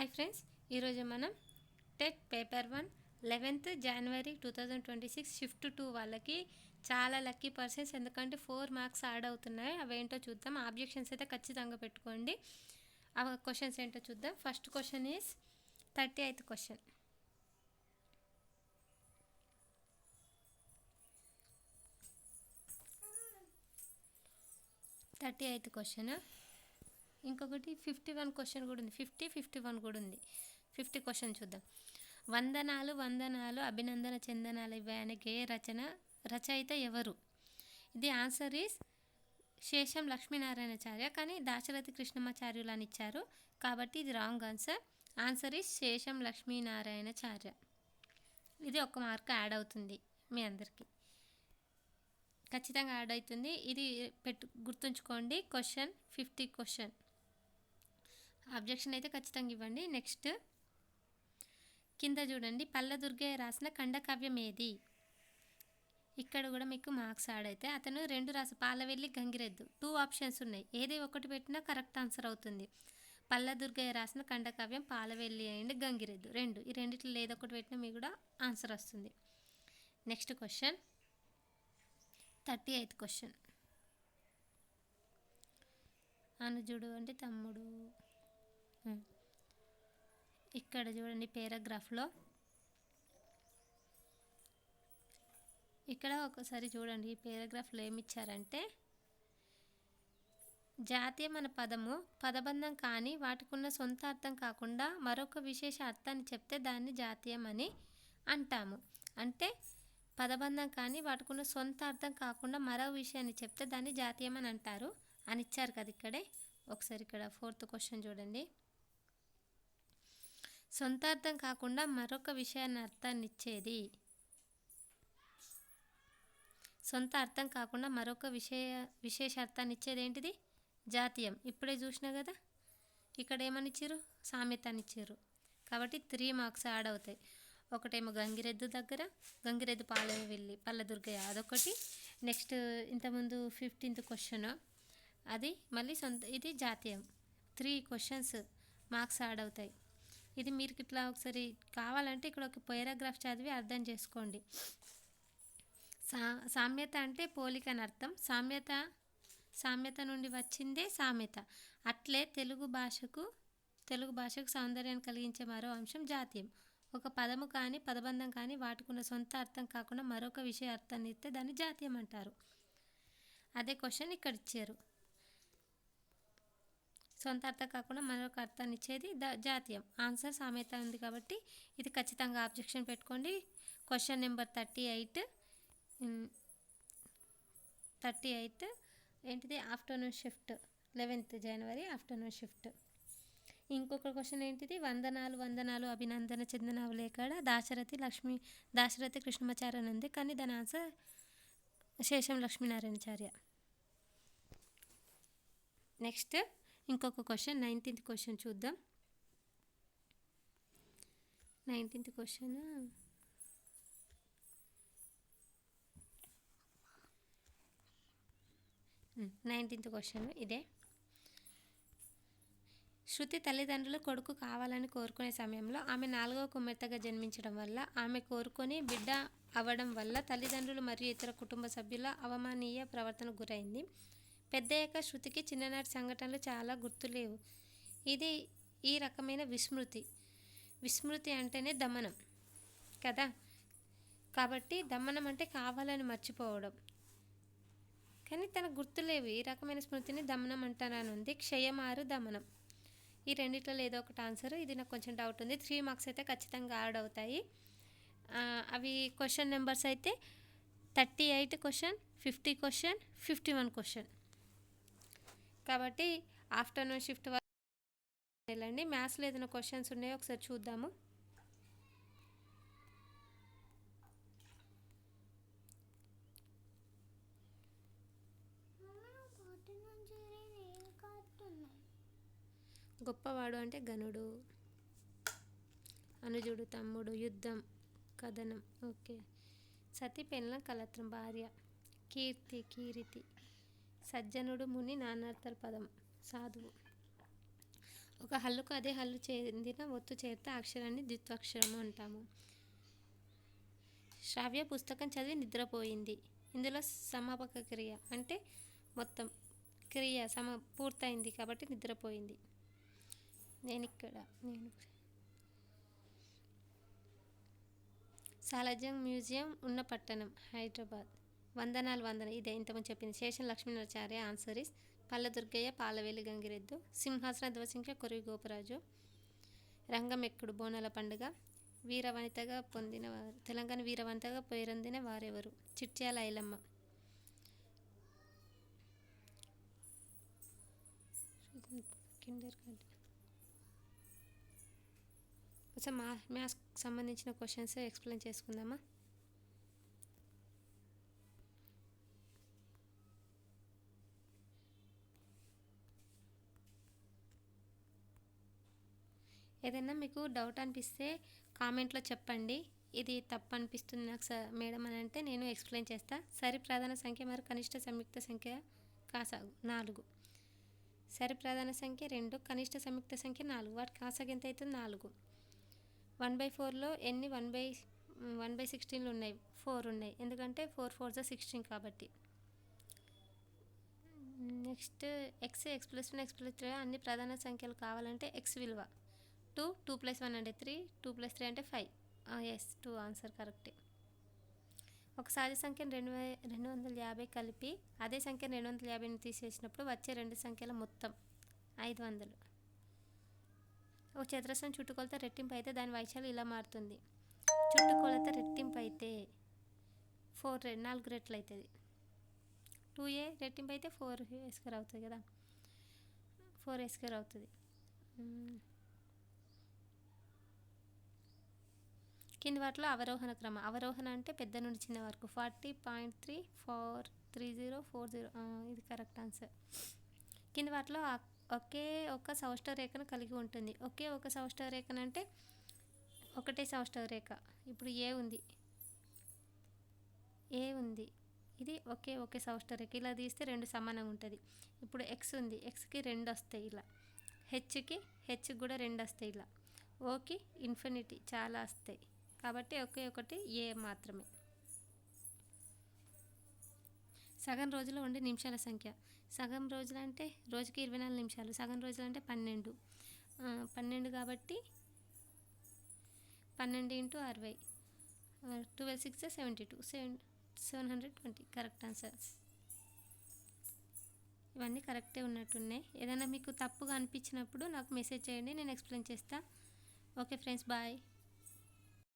Hi friends ఈరోజు మనం TET paper one eleventh January two thousand twenty six shift two వాళ్ళకి చాలా lucky persons ఎందుకంటే ఫోర్ మార్క్స్ యాడ్ అవుతున్నాయి. అవేంటో చూద్దాం. ఆబ్జెక్షన్స్ అయితే ఖచ్చితంగా పెట్టుకోండి. ఆ క్వశ్చన్స్ ఏంటో చూద్దాం. First question is thirty eighth question. Thirty eighth question. ఇంకొకటి ఫిఫ్టీ వన్ క్వశ్చన్ కూడా ఉంది. ఫిఫ్టీ ఫిఫ్టీ వన్ కూడా ఉంది. ఫిఫ్టీ క్వశ్చన్ చూద్దాం. వందనాలు వందనాలు అభినందన చందనాలు ఇవ్వని గేయ రచన రచయిత ఎవరు? ఇది ఆన్సర్ ఈస్ శేషం లక్ష్మీనారాయణాచార్య. కానీ దాశరథి కృష్ణమాచార్యులు అని ఇచ్చారు. కాబట్టి ఇది రాంగ్ ఆన్సర్. ఆన్సర్ ఈస్ శేషం లక్ష్మీనారాయణాచార్య. ఇది ఒక మార్క్ యాడ్ అవుతుంది మీ అందరికీ. ఖచ్చితంగా యాడ్ అవుతుంది. ఇది పెట్టు గుర్తుంచుకోండి. Question fifty question. అబ్జెక్షన్ అయితే ఖచ్చితంగా ఇవ్వండి. నెక్స్ట్ కింద చూడండి. పల్లదుర్గయ్య రాసిన ఖండకావ్యం ఏది ఇక్కడ కూడా మీకు మార్క్స్ యాడ్ అయితే అతను రెండు రాసి పాలవెల్లి గంగిరెద్దు. టూ ఆప్షన్స్ ఉన్నాయి. ఏది ఒకటి పెట్టినా కరెక్ట్ ఆన్సర్ అవుతుంది. పల్లదుర్గయ్య రాసిన ఖండకావ్యం పాలవెల్లి అండ్ గంగిరెద్దు. రెండు. ఈ రెండిట్లో ఏదొకటి పెట్టినా మీకు కూడా ఆన్సర్ వస్తుంది. Next question thirty eighth question అనుజుడు అంటే తమ్ముడు. ఇక్కడ చూడండి పేరాగ్రాఫ్లో. ఇక్కడ ఒకసారి చూడండి ఈ పేరాగ్రాఫ్లో ఏమి ఇచ్చారంటే జాతీయం అనే పదము పదబంధం కానీ వాటికున్న సొంత అర్థం కాకుండా మరొక విశేష అర్థాన్ని చెప్తే దాన్ని జాతీయం అని అంటాము. అంటే పదబంధం కానీ వాటికున్న సొంత అర్థం కాకుండా మరో విషయాన్ని చెప్తే దాన్ని జాతీయం అని అంటారు. అని ఇచ్చారు కదా ఇక్కడే. ఒకసారి ఇక్కడ ఫోర్త్ క్వశ్చన్ చూడండి. సొంత అర్థం కాకుండా మరొక విషయాన్ని అర్థాన్ని ఇచ్చేది సొంత అర్థం కాకుండా మరొక విషయ విశేషార్థాన్ని ఇచ్చేది ఏంటిది జాతీయం. ఇప్పుడే చూసినా కదా? ఇక్కడ ఏమని ఇచ్చారు సామెత అని ఇచ్చారు కాబట్టి త్రీ మార్క్స్ యాడ్ అవుతాయి. ఒకటేమో గంగిరెద్దు దగ్గర గంగిరెద్దు పాలెం వెళ్ళి పల్లదుర్గయ్య అదొకటి. నెక్స్ట్ ఇంతకుముందు ఫిఫ్టీన్త్ క్వశ్చన్. అది మళ్ళీ సొంత ఇది జాతీయం. త్రీ క్వశ్చన్స్ మార్క్స్ యాడ్ అవుతాయి. ఇది మీరు ఇట్లా ఒకసారి కావాలంటే ఇక్కడ ఒక పేరాగ్రాఫ్ చదివి అర్థం చేసుకోండి. సా సామ్యత అంటే పోలిక అని అర్థం. సామ్యత సామ్యత నుండి వచ్చిందే సామెత అట్లే తెలుగు భాషకు తెలుగు భాషకు సౌందర్యాన్ని కలిగించే మరో అంశం జాతీయం. ఒక పదము కానీ పదబంధం కానీ వాటికున్న సొంత అర్థం కాకుండా మరొక విషయ అర్థాన్ని ఇస్తే దాన్ని జాతీయం అంటారు. అదే క్వశ్చన్ ఇక్కడ ఇచ్చారు సొంత అర్థం కాకుండా మరొక అర్థాన్ని ఇచ్చేది ద జాతీయం. ఆన్సర్ సామెత ఉంది కాబట్టి ఇది ఖచ్చితంగా ఆబ్జెక్షన్ పెట్టుకోండి. Question number thirty eight. Thirty eight. ఏంటిది? Afternoon shift. Eleventh January afternoon shift. ఇంకొక క్వశ్చన్ ఏంటిది? వందనాలు వందనాలు అభినందన చెందిన లేకాడ దాశరథి లక్ష్మి దాశరథి కృష్ణమాచార్య అని ఉంది. కానీ దాని ఆన్సర్ శేషం లక్ష్మీనారాయణాచార్య. నెక్స్ట్ ఇంకొక క్వశ్చన్ నైన్టీన్త్ క్వశ్చన్ చూద్దాం. నైన్టీన్త్ క్వశ్చన్ నైన్టీన్త్ క్వశ్చన్ ఇదే. శృతి తల్లిదండ్రులు కొడుకు కావాలని కోరుకునే సమయంలో ఆమె నాలుగవ కుమార్తెగా జన్మించడం వల్ల ఆమె కోరుకొని బిడ్డ అవ్వడం వల్ల తల్లిదండ్రులు మరియు ఇతర కుటుంబ సభ్యుల అవమానీయ ప్రవర్తన గురైంది. పెద్దయ్యాక శృతికి చిన్ననాటి సంఘటనలు చాలా గుర్తులేవు. ఇది ఈ రకమైన విస్మృతి. విస్మృతి అంటేనే దమనం. కదా? కాబట్టి దమనం అంటే కావాలని మర్చిపోవడం. కానీ తనకు గుర్తులేవు. ఈ రకమైన స్మృతిని దమనం అంటారని ఉంది. క్షయమారు దమనం. ఈ రెండిట్లో ఏదో ఒకటి ఆన్సర్. ఇది నాకు కొంచెం డౌట్ ఉంది. త్రీ మార్క్స్ అయితే ఖచ్చితంగా యాడ్ అవుతాయి. అవి క్వశ్చన్ నెంబర్స్ అయితే thirty eight question fifty question fifty one question కాబట్టి ఆఫ్టర్నూన్ షిఫ్ట్ వెళ్ళండి. మ్యాథ్స్లో ఏదైనా క్వశ్చన్స్ ఉన్నాయో ఒకసారి చూద్దాము. గొప్పవాడు అంటే గనుడు అనుజుడు తమ్ముడు యుద్ధం కథనం. ఓకే. సతి పెళ్ళం కలత్రం భార్య. కీర్తి కీరితి. సజ్జనుడు ముని నానార్థల పదం. సాధువు. ఒక హల్లుకు అదే హల్లు చెందిన ఒత్తు చేస్తే అక్షరాన్ని ద్విత్వాక్షరము అంటాము. శ్రావ్య పుస్తకం చదివి నిద్రపోయింది. ఇందులో సమాపక క్రియ అంటే మొత్తం క్రియ సమ పూర్తయింది కాబట్టి నిద్రపోయింది. నేను ఇక్కడ నేను సాలజంగ్ మ్యూజియం ఉన్న పట్టణం హైదరాబాద్. వందనాలు వందన ఇదే ఇంతమంది చెప్పింది. శేషన్ లక్ష్మీనాచార్య ఆన్సర్ ఇస్ పల్ల దుర్గయ్య పాలవేలి గంగిరెద్దు సింహాసన ధ్వసించ కొరివి గోపరాజు రంగమెక్కుడు బోనాల పండుగ వీరవనితగా పొందిన వారు తెలంగాణ వీరవనితగా పేరొందిన వారెవరు? చిట్యాల ఐలమ్మ. కిండర్ కొంచెం మా మ్యాథ్స్ సంబంధించిన క్వశ్చన్స్ ఎక్స్ప్లెయిన్ చేసుకుందామా? ఏదైనా మీకు డౌట్ అనిపిస్తే కామెంట్లో చెప్పండి. ఇది తప్పు అనిపిస్తుంది నాకు సార్ మేడం అని అంటే నేను ఎక్స్ప్లెయిన్ చేస్తా. సరి ప్రధాన సంఖ్య మరియు కనిష్ట సంయుక్త సంఖ్య కాసాగు నాలుగు. సరి ప్రధాన సంఖ్య రెండు కనిష్ట సంయుక్త సంఖ్య నాలుగు. వాటి కాసాగు ఎంత అవుతుంది? నాలుగు. వన్ బై ఫోర్లో ఎన్ని? వన్ బై వన్ బై సిక్స్టీన్లు ఉన్నాయి. ఫోర్ ఉన్నాయి. ఎందుకంటే ఫోర్ ఫోర్ జా సిక్స్టీన్ కాబట్టి. Next x x plus one x plus three అన్ని ప్రధాన సంఖ్యలు కావాలంటే ఎక్స్ విలువ. టూ టూ ప్లస్ వన్ అంటే త్రీ టూ ప్లస్ త్రీ అంటే ఫైవ్. ఎస్ టూ ఆన్సర్ కరెక్టే ఒక సహజ సంఖ్యను రెండు వే రెండు వందల యాభై కలిపి అదే సంఖ్యను రెండు వందల యాభైని తీసేసినప్పుడు వచ్చే రెండు సంఖ్యల మొత్తం ఐదు వందలు. ఒక చతురస్రం చుట్టుకొలత రెట్టింపు అయితే దాని వైశాలు ఇలా మారుతుంది. చుట్టుకొలత రెట్టింపు అయితే ఫోర్ నాలుగు రెట్లు అవుతుంది టూ ఏ రెట్టింపు అయితే ఫోర్ ఏ అవుతుంది కదా. ఫోర్ ఏ అవుతుంది. కింది వాటిలో అవరోహణ క్రమం. అవరోహణ అంటే పెద్ద నుండి చిన్న వరకు. Forty point three four three zero four zero. ఇది కరెక్ట్ ఆన్సర్. కింది వాటిలో ఒకే ఒక సౌష్ఠవ రేఖను కలిగి ఉంటుంది. ఒకే ఒక సౌష్ఠవ రేఖను అంటే ఒకటే సౌష్ఠవ రేఖ. ఇప్పుడు ఏ ఉంది? ఏ ఉంది? ఇది ఒకే ఒకే సౌష్ఠవ రేఖ. ఇలా తీస్తే రెండు సమానంగా ఉంటుంది. ఇప్పుడు ఎక్స్ ఉంది. ఎక్స్కి రెండు వస్తాయి ఇలా. హెచ్కి హెచ్కి కూడా రెండు వస్తాయి ఇలా. ఓకి ఇన్ఫినిటీ చాలా వస్తాయి. కాబట్టి ఒకే ఒకటి ఏ మాత్రమే. సగం రోజులో ఉండే నిమిషాల సంఖ్య. సగం రోజులు అంటే రోజుకి ఇరవై నాలుగు నిమిషాలు సగం రోజులు అంటే పన్నెండు పన్నెండు కాబట్టి పన్నెండు ఇంటూ అరవై. Twelve six seventy two seven seven hundred twenty. Correct answer. ఇవన్నీ కరెక్టే ఉన్నట్టున్నాయి. ఏదైనా మీకు తప్పుగా అనిపించినప్పుడు నాకు మెసేజ్ చేయండి నేను ఎక్స్ప్లెయిన్ చేస్తాను ఓకే ఫ్రెండ్స్ బాయ్.